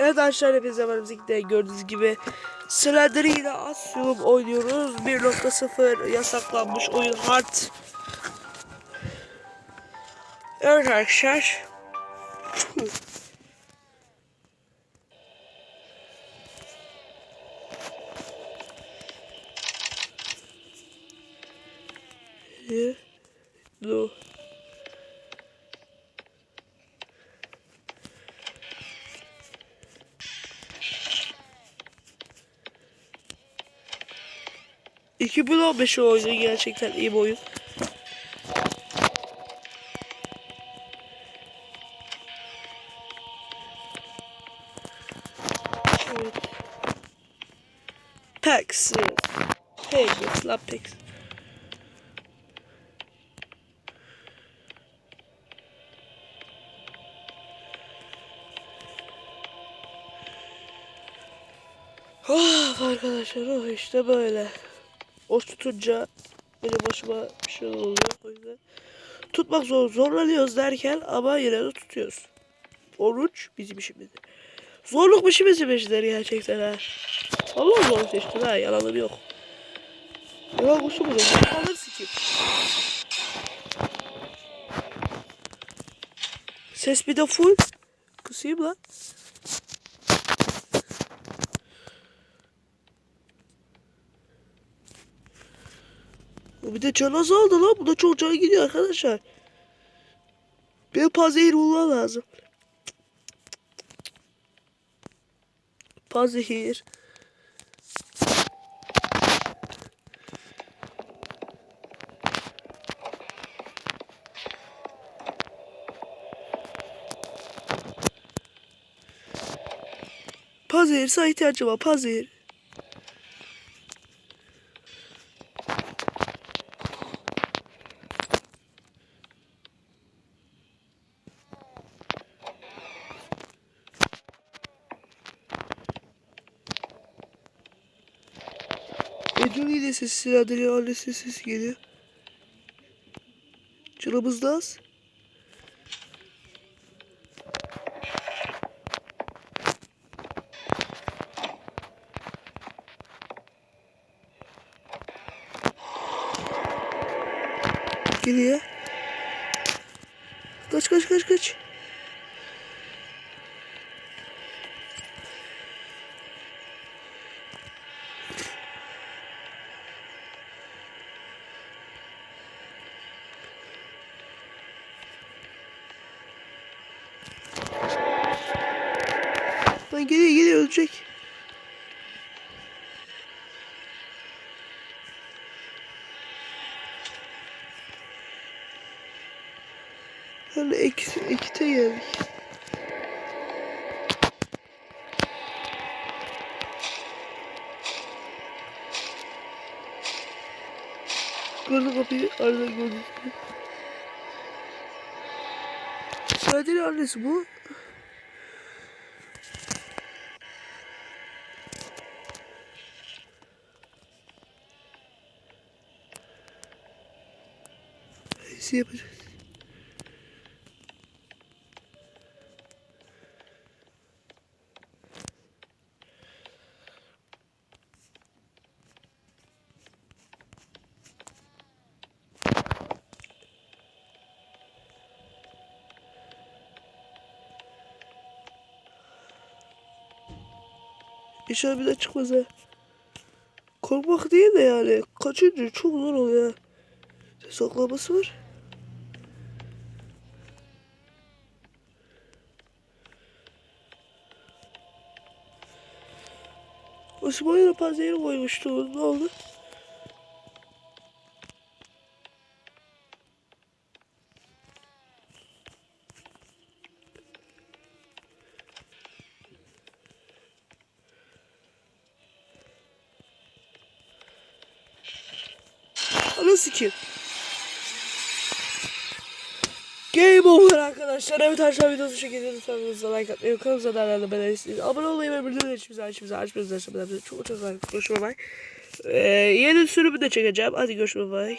Evet arkadaşlar hepinize merhaba gördüğünüz gibi Slender'i ile Asylum oynuyoruz 1.0 yasaklanmış oyun hard Evet arkadaşlar Yeah. No. ...2015 oyunu gerçekten iyi bir oyun. Evet. Pax. Pegasus, la Pax. Oh arkadaşlar oh işte böyle. O tutunca benim başıma bir şey oluyor o yüzden. Tutmak zor zorlanıyoruz derken ama yine de tutuyoruz. Oruç bizim işimizdir. Zorluk işimiz işler gerçekten ha. Allah zor seçtin ha yalanım yok. Yalan kuşu mu dedim? Alır sikeyim. Ses bir de full. Kısayım lan. Bir de can azaldı lan. Bu da çok can gidiyor arkadaşlar. Bir pazehir bulma lazım. Pazehir. Pazehir sana ihtiyacım var. Pazehir. Edun'un de sesi, Adrian annesi sesi geliyor. Canımız da az. Geliyor. Kaç kaç kaç kaç. Lan geliyor geliyor ölecek. Hani ek, ekite geldik. Gördüm kapıyı. Arada gördüm. Sadece annesi bu. Neyse yapacağız. İnşallah bir daha çıkmaz ha. Korkmak değil de yani. Kaçınca çok zor oluyor. Saklaması var. semana fazer um estudo novo olha isso aqui Game over arkadaşlar. Evet arkadaşlar videosu şu şekilde videomuza like atmayı, kanalımıza da herhalde beğenirsiniz. Abone olmayı ve bildirimleri açmayı, açmayı, açmayı, açmayı, çok çok çok Görüşmek üzere. Ee, yeni sürümü de çekeceğim. Hadi görüşmek üzere.